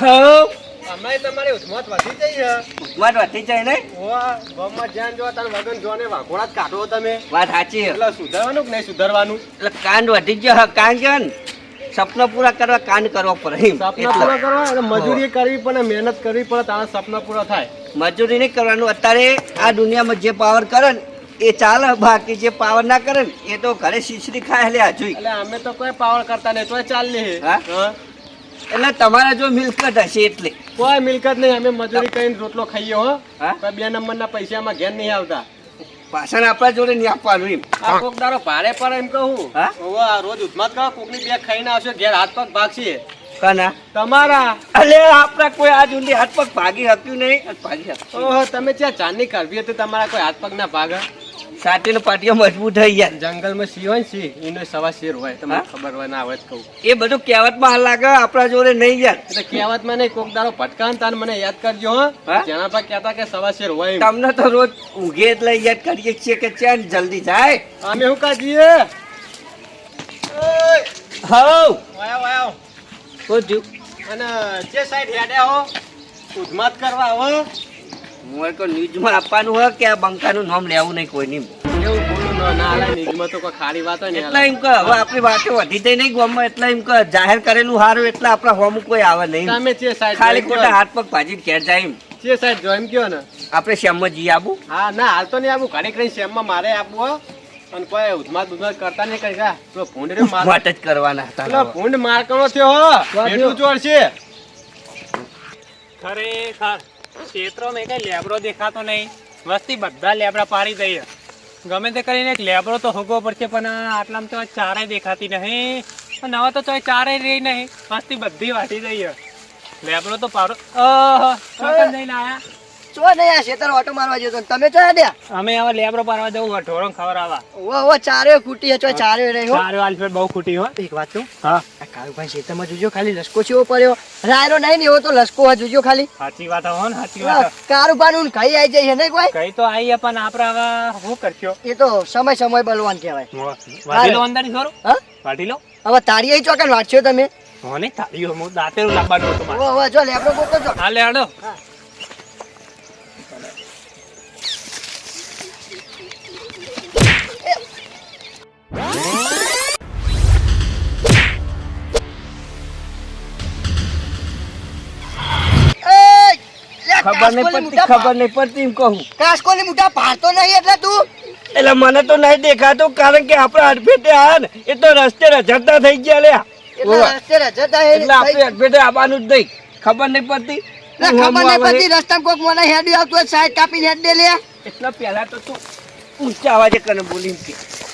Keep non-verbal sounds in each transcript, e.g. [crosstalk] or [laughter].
હઉ તમારી ઉધમત વધી જઈ છે. વાત વધી જાય ને ઓવા ગામમાં જ્યાં જો તાર વગન જોને વાઘોડા જ કાઢો તમે. વાત સાચી છે. એટલે સુધારવાનું કે નહીં સુધારવાનું? એટલે કાંડ વધી ગયો હા કાંડ છે ને? સપના પૂરા કરવા કાંડ કરવો પડે એમ. સપના એટલે પૂરા કરવા મજૂરી કરવી પડે મહેનત કરવી પડે તારા સપના પૂરા થાય. મજૂરી નહીં કરવાનું. અત્યારે આ દુનિયામાં જે પાવર કરે ને એ ચાલે બાકી જે પાવર ના કરે ને એ તો ઘરે શીશડી ખાય લે જોઈ એટલે અમે તો કોઈ પાવર કરતા નહીં તોય ચાલ હા? હા? એટલે તમારા જો મિલકત હશે એટલે. કોઈ મિલકત નહીં અમે મજૂરી કરીને રોટલો ખાઈએ હો. બે નંબરના પૈસામાં ઘેર નહીં આવતા. પાછળ આપણા જોડે નહીં આપવાનું એમ. આ કોક દારો ભારે પર એમ કહું. હા? આ રોજ ઉધમાત કરો કોકની બે ખાઈને આવશે ઘેર હાથ પગ ભાગશે. કના? તમારા? અલે આપણા કોઈ આજ ઊંડી હાથ પગ ભાગી શક્યું નહીં. ભાગી શક્યું. ઓહો તમે ત્યાં ચાંદની કરવી હતી તમારા કોઈ હાથ પગ ના ભાગે? સાટીનો પાટીઓ મજબૂત થઈ ગયા. જંગલમાં સિંહ હોય સિંહ એનો સવા શેર હોય તમને ખબર હોય ના હોય કહું. એ બધું કહેવતમાં હાલ લાગે આપણા જોડે નહીં યાર એટલે કહેવતમાં નહીં કોક દારો ભટકા તાર મને યાદ કરજો હા? જેના પર કહેતા કે સવા શેર હોય તમને તો રોજ ઊંઘે એટલે યાદ કરીએ છીએ કે ચાલ જલ્દી જાય. અમે શું કાઢીએ? હાઉ વાયો વાયો. કોજુ અને જે સાઈડ હેડ્યા હો ઉધમાત કરવા હો મોર તો ન્યૂઝમાં આપવાનું હોય કે આ બંકાનું નામ લેવું નહીં કોઈની એવું બોલું ના આલા નિજમાં તો કોઈ ખારી વાત હોય ને એટલે એમ કહે હવે આપણી વાતો વધી થઈ નહીં ગામમાં એટલે એમ કહે જાહેર કરેલું સારું એટલે આપણા હોમ કોઈ આવે નહીં તમે જે સાઈડ ખાલી ખોટા હાથ પગ ભાજીને ઘેર જાય એમ. જે સાઈડ જોઈન કયો ને. આપણે શ્યામમાં જઈ આવું હા ના હાલ તો નહીં આવું ઘડી કરીને શેમમાં મારે આપવું હો. અને કોઈ ઉધમાત ઉધમાત કરતા નહીં કઈ. કા તો ભૂંડ રે માર. જ કરવાના હતા. ભૂંડ મારકણો થયો હો. એટલું જોડશે ખરેખર. ક્ષેત્રોમાં કઈ લેબરો દેખાતો નહીં. વસ્તી બધા લેબરા પાડી દઈએ. ગમે તે કરીને એક લેબરો તો હોગવો પડશે પણ આટલામાં તો ચારે દેખાતી નહીં. નવા તો તોય ચારે રહી નહીં. વસ્તી બધી વાટી દઈએ. લેબરો તો પાડો. જઈને આયા. ચો ને આ શેતર ઓટો મારવા જતો તમે ચો હેડ્યા અમે આવા લેબરો પારવા જવું ઢોરણ ખવડાવવા ઓ ઓ ચારે ખૂટી હે, ચારે નહીં હો. ચારે આલ્ફેટ બહુ ખૂટી હો. એક વાત કહું? હા. આ કાળુભાઈ શેતરમાં જોજો ખાલી લસકો ચેવો પડ્યો. રાયરો નહીં ને એવો તો લસકો હા જોજો ખાલી. સાચી વાત હો ને સાચી વાત કાળુભાઈ કઈ આવી જાય ને કોઈ? કઈ તો આવીએ પણ આપણે હવે શું કરશો? એ તો સમય સમય બલવાન કહેવાય. વાટી લો અંદર છોરો હા? વાટી લો હવે તારી અહીં ચોકન વાંચ્યો તમે? હો ને તાળીઓ હું દાંતેરું લાવવાનું હતું જો લેબડો ગોતો છો હાલે હાલો. એ, ખબર નહીં પડતી ખબર નહીં પડતી એમ કહું. કાસકોલી મુઠા ભારતો નહીં એટલે તું? એટલે મને તો નહીં દેખાતું કારણ કે આપણા અડફેટે આ ને એ તો રસ્તે રજડતા થઈ ગયા લે રસ્તે રજડતા એટલે આપણે અડફેટે આવવાનું જ નહીં. ખબર નહીં પડતી? ખબર નહીં પડતી રસ્તામાં કોક મને હેડી આવતું હોય સાઈડ કાપીને હેડ દે લે એટલે પહેલા તો તું ઊંચા અવાજે કને બોલી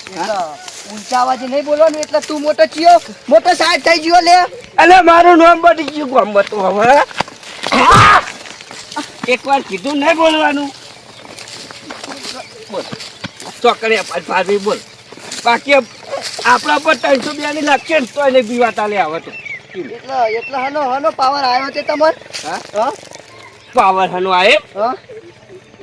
ઊંચા અવાજે નહીં બોલવાનું એટલે તું મોટો ચિયો મોટો સાહેબ થઈ ગયો લે. અને મારું નામ બની ગયું ગામમાં તો હવે. એક વાર કીધું નહીં બોલવાનું. બોલ. ચોકડે ભાભી બોલ. બાકી આપણા પર ત્રણસો બે ની લાગશે ને તો એને પીવા તાલે આવે તો. એટલે એટલે હનો હનો પાવર આવ્યો છે તમાર? હા? હા? પાવર હનો આવે. હા?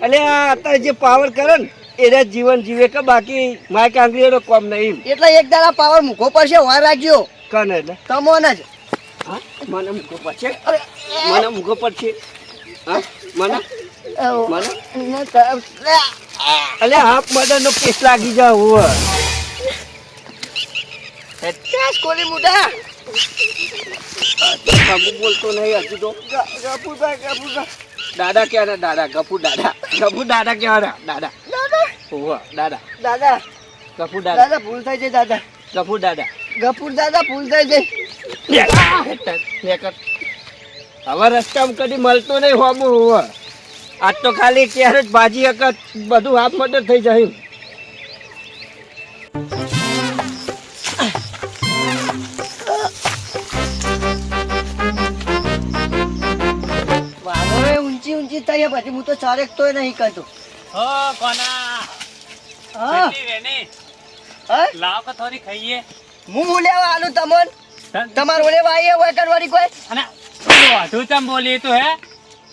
એટલે અત્યારે જે પાવર કરે ને એને જીવન જીવે કે બાકી માય કાંગરીનો કોમ નહીં એટલે એક દાડા પાવર મૂકો પડશે વાર રાખજો. કને એટલે? તમોને જ. હા? મને મૂકો પડશે? મને મૂકો પડશે? હા? મને? મને? અલે હાફ મદન નો કેસ લાગી જાવ હોવે. કોલી મુઢા? ગપુરભાઈ દાદા ક્યાં દાદા ગપુ દાદા ગપુ દાદા ક્યાં દાદા. દાદા દાદા ગપુ દાદા. દાદા ભૂલ થઈ જાય દાદા. ગપુ દાદા. ગપુ દાદા. ભૂલ થઈ જાય હવે રસ્તામાં કદી મળતો નહીં હોમું હોવા આજ તો ખાલી ક્યારે જ ભાજી હકત બધું હાફ મદદ થઈ જાય. પછી હું તો ચારેક તોય નહીં કહેતો હો કોના? હા. રેને હે? લાવ કે થોડી ખાઈએ? હું હું લેવા આલું તમન? તમારે લેવા વાઈએ હોય કરવાની કોઈ? અને દોઢું તમ બોલી તો હે?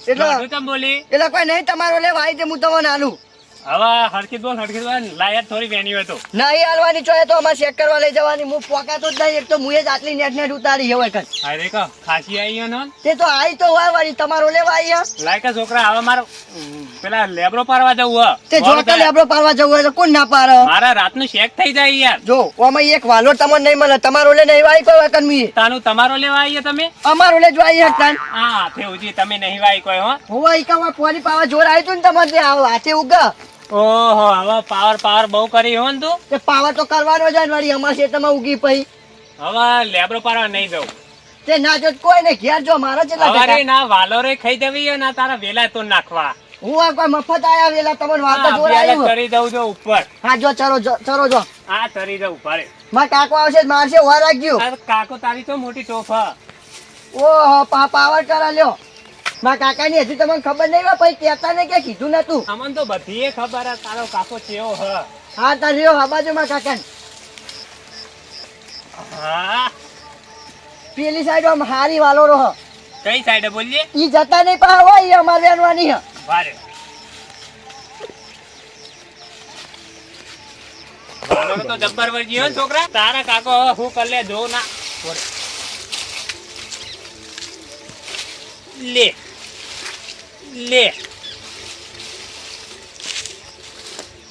એટલે દોઢું તમ બોલી? એટલે કોઈ નહીં તમારો ઓલે વાઈ દે હું તમને આલું. હવે હરખી બોલ હરખી બોલ. લાયક થોડી વેની હોય નહીં હાલવાની ચોય તો અમારે ચેક કરવા લઈ જવાની. હું પોકાતો જ નહીં એક તો મુએ જ આટલી નેટ નેટ ઉતારી હોય કન અરે કહો ખાસી આવી ને તે તો આઈ તો હોય વાળી તમારો લેવા આઈ લાયકા છોકરા હવે મારો પેલા લેબરો પારવા જવું હ. તે જો પેલા. કાલે પારવા જવું હોય તો કોણ ના પાર મારા રાતનું શેક થઈ જાય યાર. જો ઓમાં એક વાલો તમને નહીં મળે તમારો લે નહીં વાળી કોઈ વખત મી તાનું તમારો લેવા આવીએ તમે? અમારો લે જો આઈ હકતાન હા હાથે ઉજી તમે નહીં વાય કોઈ હો. હોવા કા પોલી પાવા જોર આવ્યું તું ને તમારે આવો હાથે ઉગા. ઓહો હવે પાવર પાવર બહુ કરી હો ને તું. તે પાવર તો કરવાનો જ વળી અમારે ખેતરમાં ઉગી પઈ. હવે લેબરો પારવા નહીં જવું. તે ના જો કોઈ ને ઘેર જો મારા ચેટલા અરે ના વાલો રે ખાઈ દેવી ના તારા વેલા તો નાખવા. હું આ કોઈ મફત આયા વેલા તમને વાત હા, જોર કરી દઉં જો ઉપર. હા જો ચરો જો ચરો જો. આ તરી દઉં ઉપરમાં કાકો આવશે મારશે વાર રાખજો. કાકો તારી તો મોટી ટોફ ઓહો પા પાવર કરા લ્યો. મારા કાકાની હજી તમને ખબર નહીં હોય પછી કહેતા ને કે કીધું નતું. અમને તો બધી ખબર હે તારો કાકો ચેવો હ. હા તાર રહ્યો આ બાજુ મારા કાકા હા. પેલી સાઈડ આમ હારી વાલો રહો. કઈ સાઈડ બોલીએ? ઈ જતા નહીં પા હોય ઈ અમારે વેનવાની હ. ભારે તો જબ્બર વર્ગી હો છોકરા. તારા કાકો હું કર લે જો ના. લે. લે.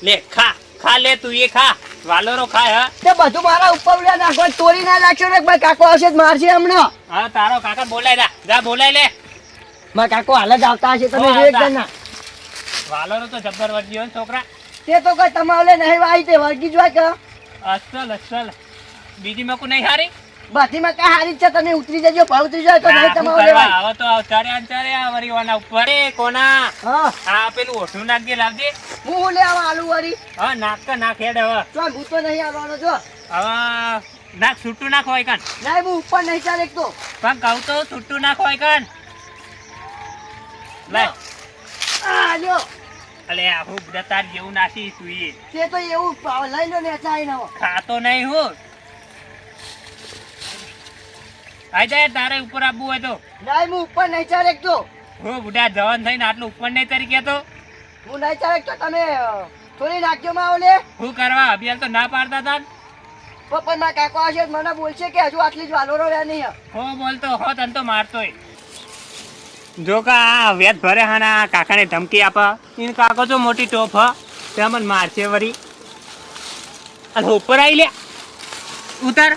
લે ખા ખા લે તું એ ખા. વાલોરો ખાય હા. તે બધું મારા ઉપર ઉડ્યા નાખો તોરી ના નાખશો ને ભાઈ કાકો આવશે મારશે હમણાં. હા તારો કાકા બોલાય જા. જા બોલાય લે. મારા કાકો હાલ જ આવતા હશે તમે એક જણા. વાલોરો તો જબ્બર વર્ગી હોય છોકરા. તે તો કઈ તમારે નહીં વાઈ તે વર્ગી જ વાય કે? અસલ અસલ. બીજી મકુ નહીં હારી? બધીમાં કાંઈ હારી છે તમે ઉતરી જજો ભાવ ઉતરી જાય તો નહીં તમારે હવે તો ચડ્યા ને આ વળી વાના ઉપર. એ કોના? હા. આ પેલું ઓઠું નાખજે લાવજે. હું લે આવા આલુ વળી હા નાખ કે નાખ હેડ હવે. તો હું તો નહીં આવવાનો જો. હવે નાખ છૂટું નાખ હોય કાન નહીં હું ઉપર નહીં ચાલે એક તો. પણ કહું તો છૂટું નાખ હોય કાન લાય. આ લ્યો અલે આ હું તાર જેવું નાસી તું એ તે તો એવું લઈ લો ને ચાઈ ના ખાતો નહીં હું. આઈ જાય તારે ઉપર આવવું હોય તો. નહીં હું ઉપર નહીં ચાલે તો. હું બુઢા જવાન થઈને આટલું ઉપર નહીં તરીકે તો હું નહીં ચાલે તો તમે થોડી નાખજો માં આવલે હું કરવા અભિયાન તો ના પાડતા તા પપ્પા ના કાકો આવશે મને બોલશે કે હજુ આટલી જ વાલોરો રહ્યા નહીં. હો બોલતો હો તને તો મારતોય. જો કા આ વેત ભરે હાના કાકાને ધમકી આપા. ઇન કાકો તો મોટી ટોપ હ. તે મને મારશે વરી. અને ઉપર આવી લે. ઉતર.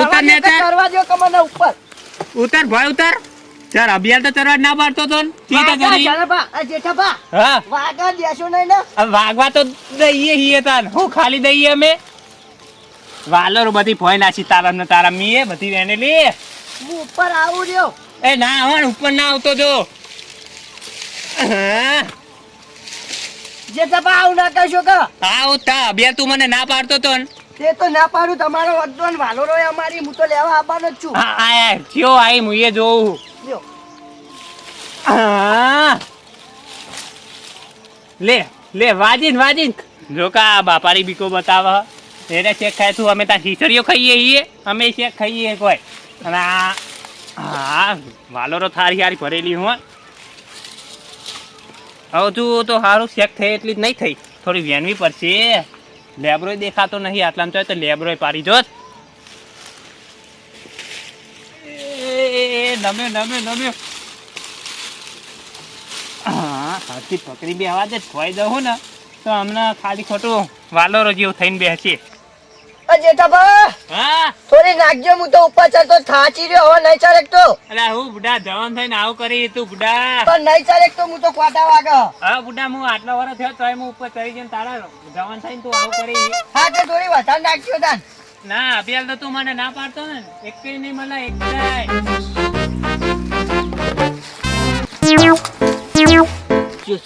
ઉતર ને દે તો ચાર કરવા દો કે ઉપર. ઉતર ભાઈ ઉતર. ચાર અભિયાન તો ચરવા ના પાડતો તો ચીતા કરી. જેઠા બા હા. વાગા દેશો નહીં ને? હવે વાગવા તો દઈએ હીએ તાન. હું ખાલી દઈએ અમે? વાલર બધી ભોય નાસી તારા ને તારા મીએ બધી વેનેલી હું ઉપર આવું રહ્યો. એ ના આવણ ઉપર ના આવતો જો. જેઠા બા આવું ના કરશો કા? હા તા અભિયાન તું મને ના પાડતો તો ને. તે તો ના પાડું તમારો ને વાલોરો એ અમારી હું તો લેવા આવવાનો જ છું. હા આ થયો આઈ મુએ જોઉં લ્યો. હા. લે લે વાજીન વાજીન. જો કા બાપારી બીકો બતાવા. એને શેક ખાય તું અમે તાર ખીચડીઓ ખાઈએ છીએ અમે શેક ખાઈએ કોઈ? અને આ હા વાલોરો થારી હારી ભરેલી હું હવે તું તો સારું શેક થઈ એટલી જ નહીં થઈ. થોડી વેનવી પડશે. લેબરોય દેખાતો નહીં, આટલામાં તો લેબરોય પારી જોત. નમ્યો નમ્યો નમ્યો. હા, હાથથી પકડી બે આવાજ જ ખોઈ દઉં ને, તો હમણાં ખાલી ખોટું વાલોરો જેવું થઈને બેસી આ જેઠાપા હા? થોડી નાખજો હું તો ઉપર ચડતો થાચી રહ્યો હવે નહીં ચાલે તો. અલા હું બુડા જવાન થઈને આવું કરી તું બુડા પણ નહીં ચાલે તો હું તો કોટા વાગે. હા બુડા હું આટલો વર્ષ થયો તોય હું ઉપર ચડી જઈને તારા જવાન થઈને તું આવું કરી. હા તો થોડી વધારે નાખજો તાન. ના અભિયાલ તો તું મને ના પાડતો ને. એક નહીં મળે એક જાય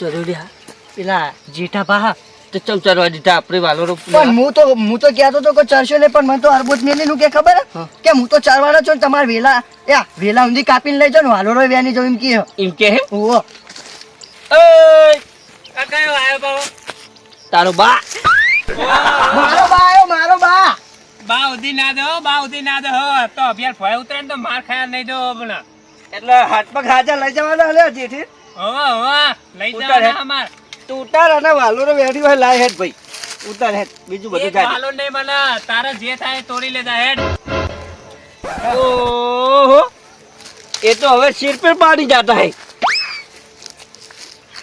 જરૂરી હા પેલા જેઠાપા હા તો ચમ ચરવા દીધા આપણે વાલોરો પણ હું તો હું તો કહેતો તો કે ચરશો ને પણ મને તો અરબોજ મેલી નું કે ખબર? કે હું તો ચરવાનો છું તમારે વેલા યા વેલા ઊંધી કાપીને લઈ જાઓ ને વાલોરો વ્યાની જો એમ કે એમ કે હે? ઓ કયો આવ્યો બાવો? તારો બા. મારો બા આયો મારો બા. બા ઉધી ના દો બા ઉધી ના દો તો અભિયાલ ફોય ઉતરે તો માર ખાયા નહીં દો હમણાં. એટલે હાથ પગ હાજર લઈ જવાનો હલે જેઠી. હોવા હોવા. લઈ જવાના અમાર. તું ઉતાર અને વાલોરો વેડી હોય લાય હેડ ભાઈ. ઉતાર હેડ બીજું બધું એક ગાડી વાલો નહીં મને તારા જે થાય તોડી લેતા હેડ. ઓહો. એ તો હવે સિર પર પાડી જાતા હે.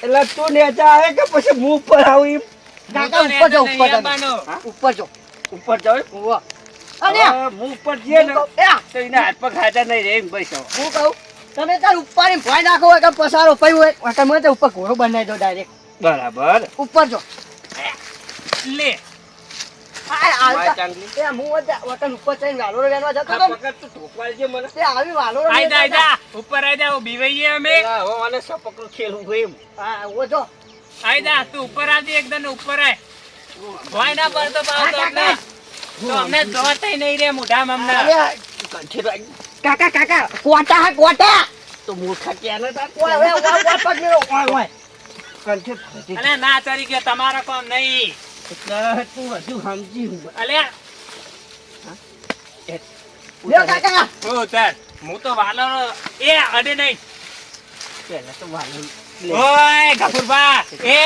એટલે તું નેચા આવે કે પછી મુખ ઉપર આવું એમ? કાકા ઉપર જાઓ ઉપર નહીં ઉપર જાઓ ઉપર જાવ ઉવા. અને મું ઉપર જઈએ ને તો એના હાથ પગ ખાતા નહીં રે ભાઈ સવા. હું કહું તમે તાર ઉપર એમ ભોય નાખો હોય કે પસારો પઈ હોય. એટલે મને ઉપર ઘોડો બનાવી દો ડાયરેક્ટ બરાબર. ઉપર જો. લે. કાકા. કાકા કોટા હા કોટા તો મૂર્ખા ક્યાં કંઠે અલે ના ચરી તમારો કામ નહીં? એટલે તું હજુ સમજી હું. અલે. લ્યો કાકા. હું ઉતર. હું તો વાલો એ અડે નહીં. પહેલા તો વાલું ઓય ગફુરભા. એ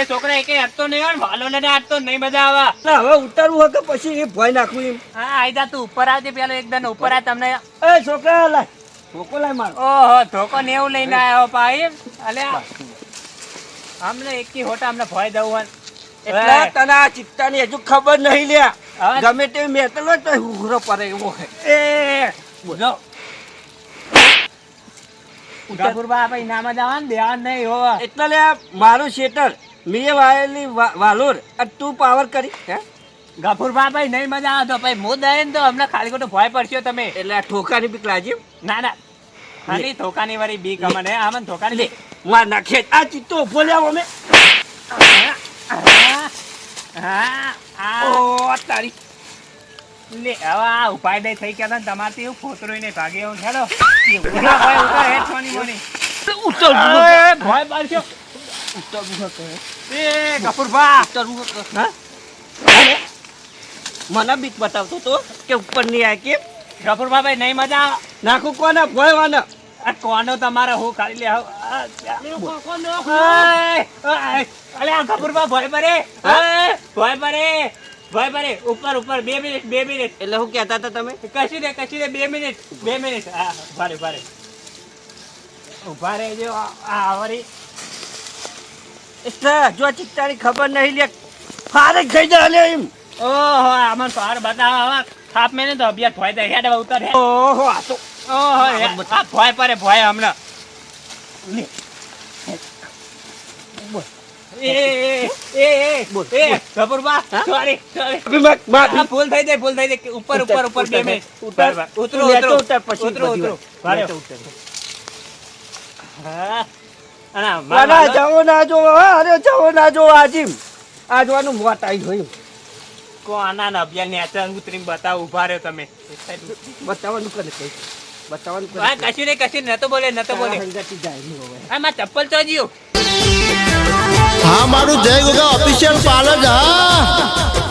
એ છોકરા એકે હટતો નહીં હોય વાલો ને હટતો નહીં મજા આવે. હવે ઉતારવું હોય કે પછી એ ભોય નાખવું એમ? હા આઈ જા તું ઉપર આવજે પેલો એકદમ ઉપર આ તમને. એ છોકરા લાય ધોકો લાય મારો. ઓહો ધોકો ને એવું લઈને આવ્યો પાઈ અલે. અમને એકી હોટા અમને ભય દઉં એટલે તને આ ચિત્તાની હજુ ખબર નહીં લે ગમે તે મેતલો તો ઉઘરો પડે એવો હે. એ. બોલો ગફુરભા ભાઈ નામ જ આવે ને દેવાન નહીં હોવા એટલે લે મારું શેટર મેં વાયેલી વાલોર અને તું પાવર કરી હે? ગફુરભા ભાઈ નહીં મજા આવે તો ભાઈ હું દે ને તો અમને ખાલી ખોટું ભય પડશો તમે. એટલે આ ઠોકાની બીક લાજી ના ના. ખાલી ઠોકાની વાળી બીક અમને આમાં ઠોકાની લે. માર નાખે આ ચિત્તો ઊભો લ્યા અમે ઓ તારી લે હવે આ ઉપાય દે થઈ ગયા હતા તમારથી એવું ફોતરું નહીં ભાગે એવું [laughs] ભાઈ ઉતર હેઠ સોની મોની ઉતર એ એ ગફુરભા હા? મને બીક બતાવતો તો કે ઉપર નહીં આ કે ગફુરભા ભાઈ નહીં મજા નાખું કોના? ભોય વાના. આ કોનો તમારે હું ખાલી લે? આવ. આ, ગફુરભા ભય પરે ભય પરે ભય પરે ઉપર ઉપર બે મિનિટ બે મિનિટ. એટલે હું કહેતા હતા તમે? કશી દે કશી દે બે મિનિટ બે મિનિટ. હા ભારે ભારે ઊભા રહેજો આ એટલે જો ચિત્તાની ખબર નહીં લે ફારે ખાઈ જા લે એમ. ઓહો આમાં પાર બતાવો થાપ મેને તો અભ્યાસ ભય દે. હેડ ઉતર ઓહો આ તો ભય પરે ભય હમણાં. ઉપર ઉપર ઉપર ઉતર. ઉતરો. ઉતરો ઉતરો ના, ના, ના જો અરે ના જો આજીમ. આજવાનું મોત આવી કોના અભિયાન નેચર ઉતરીને બતાવો ઊભા રહ્યો તમે. બતાવવાનું કરે બતાવવાનું હા કશું નહીં કશું નતો બોલે નતો બોલે તારા જાય નહીં હવે. આ માં ચપ્પલ ચોજ્યું હા મારું જય ગોગા ઓફિશિયલ પાર્લર હા